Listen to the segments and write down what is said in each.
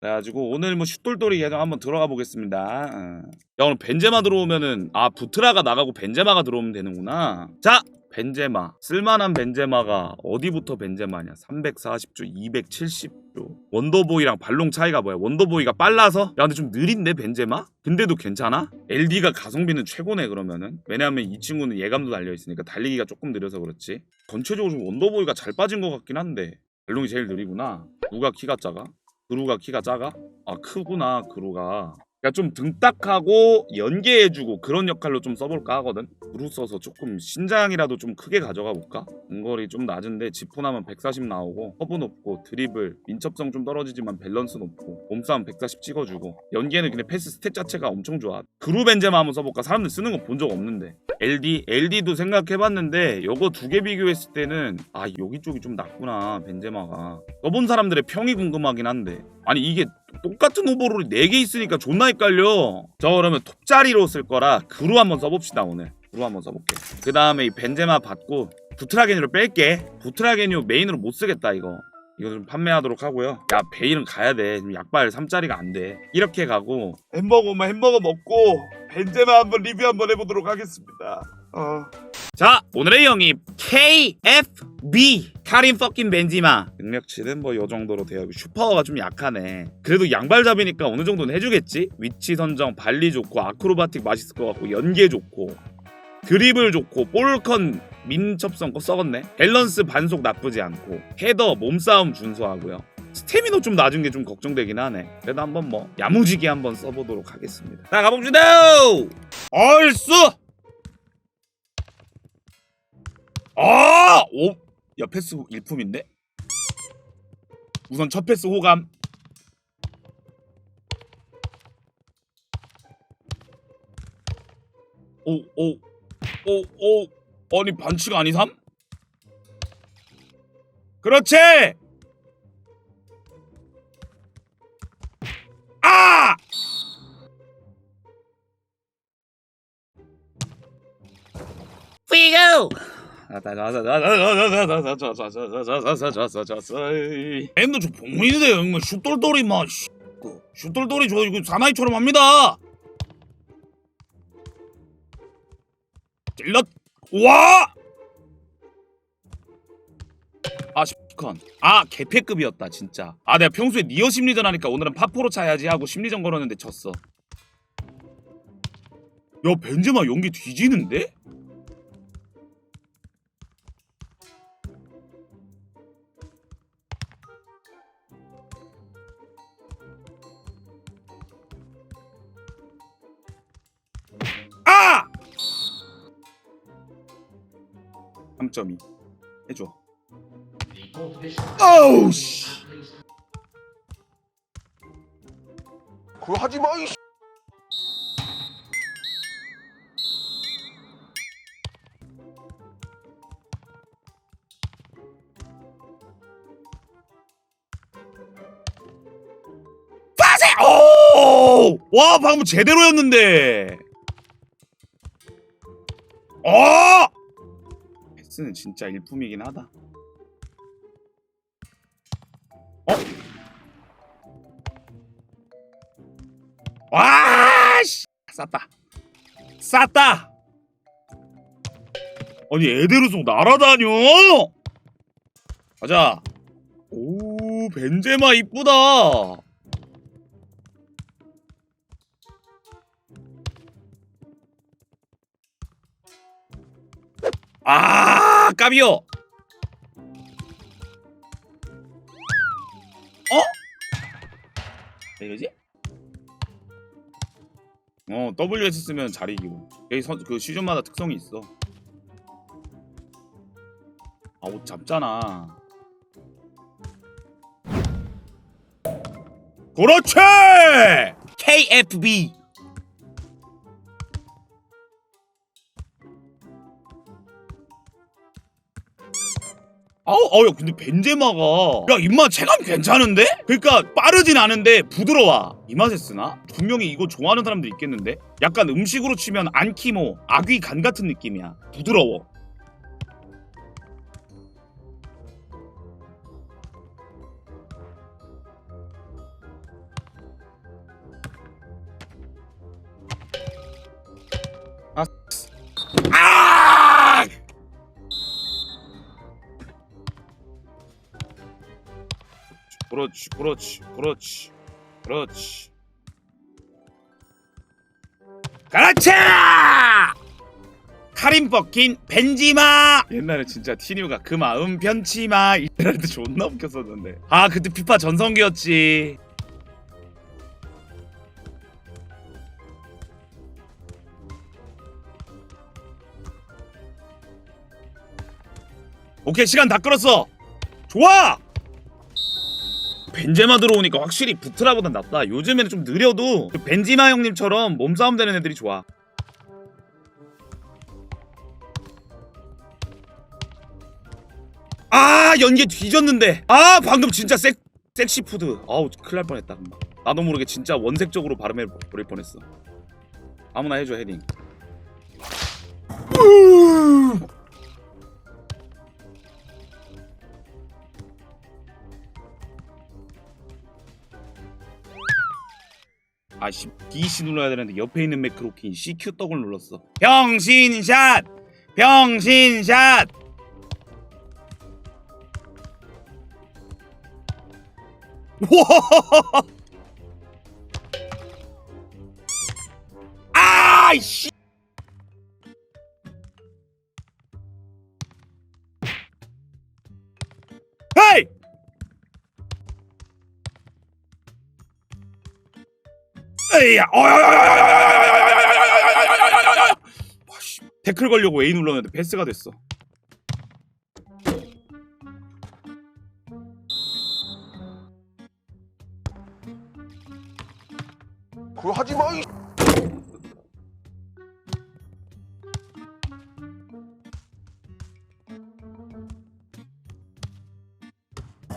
그래가지고 오늘 뭐 슛돌돌이 계정 한번 들어가 보겠습니다. 어. 야 오늘 벤제마 들어오면은 아 부트라가 나가고 벤제마가 들어오면 되는구나. 자 벤제마 쓸만한 벤제마가 어디부터 벤제마냐? 340조, 270조. 원더보이랑 발롱 차이가 뭐야? 원더보이가 빨라서? 야 근데 좀 느린데 벤제마? 근데도 괜찮아? LD가 가성비는 최고네 그러면은. 왜냐하면 이 친구는 예감도 달려 있으니까 달리기가 조금 느려서 그렇지. 전체적으로 좀 원더보이가 잘 빠진 것 같긴 한데 발롱이 제일 느리구나. 누가 키가 작아? 그루가 키가 작아? 아 크구나 그루가 그러니까 좀 등딱하고 연계해주고 그런 역할로 좀 써볼까 하거든. 그루 써서 조금 신장이라도 좀 크게 가져가 볼까? 근거리 좀 낮은데 지포나면 140 나오고 허브 높고 드리블 민첩성 좀 떨어지지만 밸런스 높고 몸싸움 140 찍어주고 연계는 근데 패스 스탯 자체가 엄청 좋아. 그루 벤제마 한번 써볼까? 사람들 쓰는 거 본 적 없는데. LD, LD도 생각해봤는데 요거 두 개 비교했을 때는 아 여기 쪽이 좀 낫구나 벤제마가. 써본 사람들의 평이 궁금하긴 한데. 아니 이게 똑같은 오버롤이 4개 있으니까 존나 헷갈려. 저 그러면 톱자리로 쓸 거라 그루 한번 써봅시다 오늘. 그루 한번 써볼게. 그 다음에 이 벤제마 받고 부트라게니로 뺄게. 부트라게니 메인으로 못 쓰겠다 이거. 이거 좀 판매하도록 하고요. 야 베일은 가야 돼. 약발 3짜리가 안돼. 이렇게 가고. 햄버거만 햄버거 먹고 벤제마 한번 리뷰 한번 해보도록 하겠습니다 어. 자 오늘의 영입. KFB 카린 퍼킨 벤지마. 능력치는 뭐 요 정도로 되어 슈퍼가 좀 약하네. 그래도 양발잡이니까 어느 정도는 해주겠지? 위치 선정 발리 좋고 아크로바틱 맛있을 것 같고 연계 좋고 드리블 좋고 볼컨 민첩성 거 썩었네. 밸런스 반속 나쁘지 않고 헤더 몸싸움 준수하고요. 스태미너 좀 낮은 게 좀 걱정되긴 하네. 그래도 한번 뭐 야무지게 한번 써보도록 하겠습니다. 자 가봅시다! 얼쑤 아! 오! 야 패스 일품인데? 우선 첫 패스 호감 오, 오, 오, 오, 아니 반칙 아니삼? 그렇지! 아! 피고 그! 아아아 뒤지는데? 3.2 해줘 어우 씨 그거 하지 마, 이씨. 빠세! 오! 와 방금 제대로였는데 어! 패스는 진짜 일품이긴 하다 어? 와! 씨! 쌌다 쌌다 아니 에데르송 날아다녀 가자 오 벤제마 이쁘다 아 까비요. 어? 왜 이러지? 어 WS 쓰면 잘 이기고. 여기 선, 그 시즌마다 특성이 있어. 아 옷 잡잖아. 그렇지! KFB 아우, 야, 근데 벤제마가. 야, 임마, 체감 괜찮은데? 그러니까 빠르진 않은데, 부드러워. 이 맛에 쓰나? 분명히 이거 좋아하는 사람들 있겠는데? 약간 음식으로 치면 안키모, 아귀 간 같은 느낌이야. 부드러워. 아, 그렇지, 그렇지, 그렇지, 그렇지. 그렇지! 카림 버킨 벤지마! 옛날에 진짜 티뉴가 그 마음 변치마 이럴 때 존나 웃겼었는데. 아 그때 피파 전성기였지. 오케이 시간 다 끌었어. 좋아. 벤제마 들어오니까 확실히 부트라보단 낫다. 요즘에는 좀 느려도 그 벤지마 형님처럼 몸싸움 되는 애들이 좋아. 아 연계 뒤졌는데. 아 방금 진짜 섹 섹시 푸드. 아우 큰일 날 뻔했다. 나도 모르게 진짜 원색적으로 발음해 버릴 뻔했어. 아무나 해줘 헤딩. 아 씨 DC 눌러야 되는데 옆에 있는 매크로킨 CQ 떡을 눌렀어. 병신샷, 병신샷. 와! 아이씨. 에이야. 와씨. 태클 걸려고 A 눌렀는데 패스가 됐어. 그거 하지 마. 이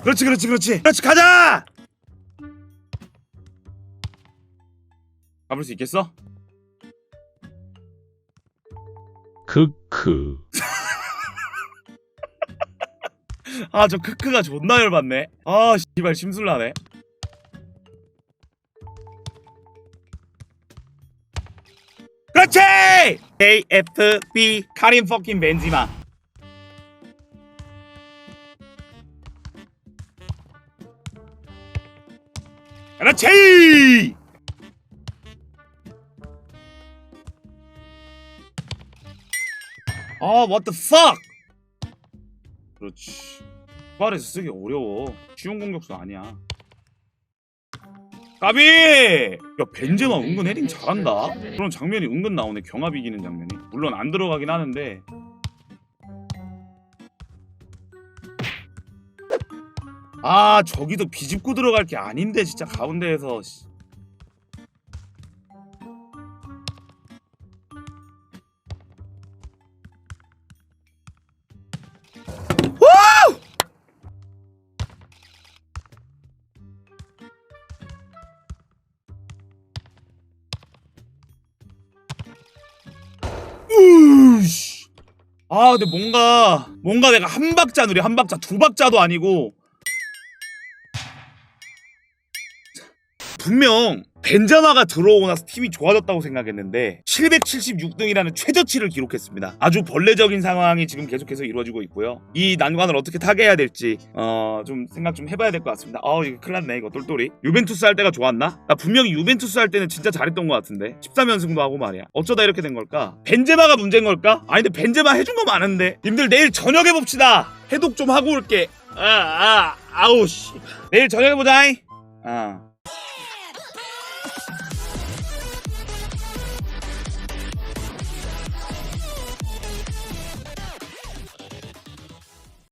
그렇지, 그렇지, 그렇지. 그렇지, 가자. 잡을 수 있겠어? 크크. 아, 저 크크가 존나 열받네. 아, 씨발 심술나네. 그렇지! KFB 카린 퍼킨 벤지마. 그렇지! 아, what the fuck? 그렇지. 부활에서 쓰기 어려워. 쉬운 공격수 아니야. 까비! 야 벤제마 은근 헤딩 잘한다. 그런 장면이 은근 나오네. 경합 이기는 장면이. 물론 안 들어가긴 하는데. 아 저기도 비집고 들어갈 게 아닌데 진짜 가운데에서. 아 근데 뭔가 뭔가 내가 한 박자 느려 한 박자 두 박자도 아니고 분명 벤자마가 들어오고 나서 팀이 좋아졌다고 생각했는데 776등이라는 최저치를 기록했습니다. 아주 벌레적인 상황이 지금 계속해서 이루어지고 있고요. 이 난관을 어떻게 타개해야 될지 어, 좀 생각 좀 해봐야 될 것 같습니다. 아 이거 큰일 났네 이거 똘똘이. 유벤투스 할 때가 좋았나? 나 분명히 유벤투스 할 때는 진짜 잘했던 것 같은데 13연승도 하고 말이야. 어쩌다 이렇게 된 걸까? 벤제마가 문제인 걸까? 아니 근데 벤제마 해준 거 많은데. 님들 내일 저녁에 봅시다. 해독 좀 하고 올게. 아, 아, 아우 씨. 내일 저녁에 보자잉. 아.